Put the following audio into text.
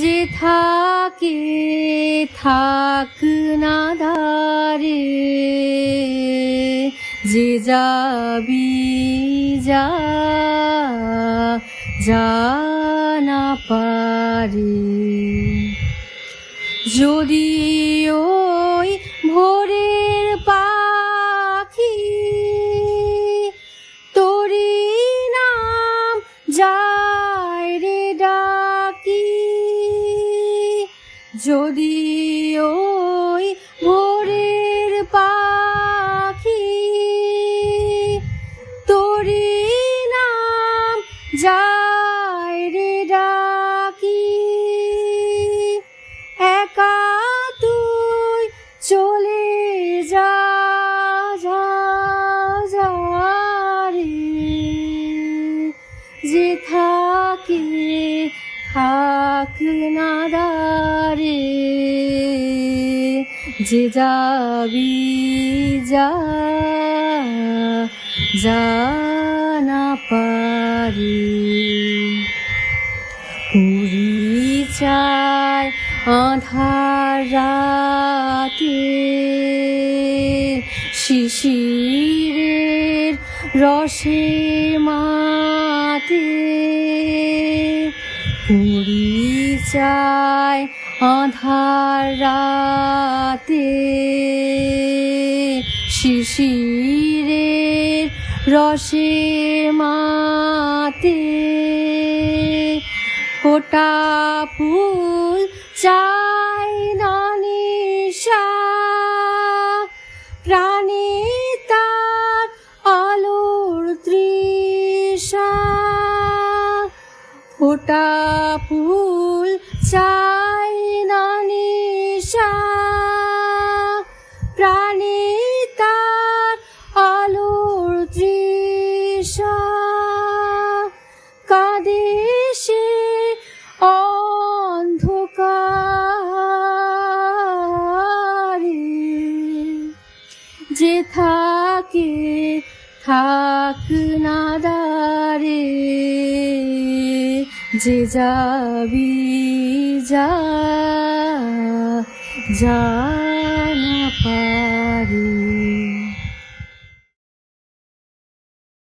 যে থাকে থাক না দারে যে যাবি যা জানা পারে। যদি যদি ওই ভোরের পাখি তোরি নাম যায় থাক না দারে, যে যাবি যা যা না পারি। পুরী চায় আধার রাতে, শিশিরের রসে মাতে। চায় আধার রাতে শিশিরের রসে মাতে ফোটা ফুল চাই না প্রাণী তার আলোর তৃষা। ফোটা ফুল চাই নিশা। প্রাণী তার আলোর তৃষা। কাঁদে সে অন্ধকারে। যে থাকে, থাক না দারে। যে যাবি যা যা না পারে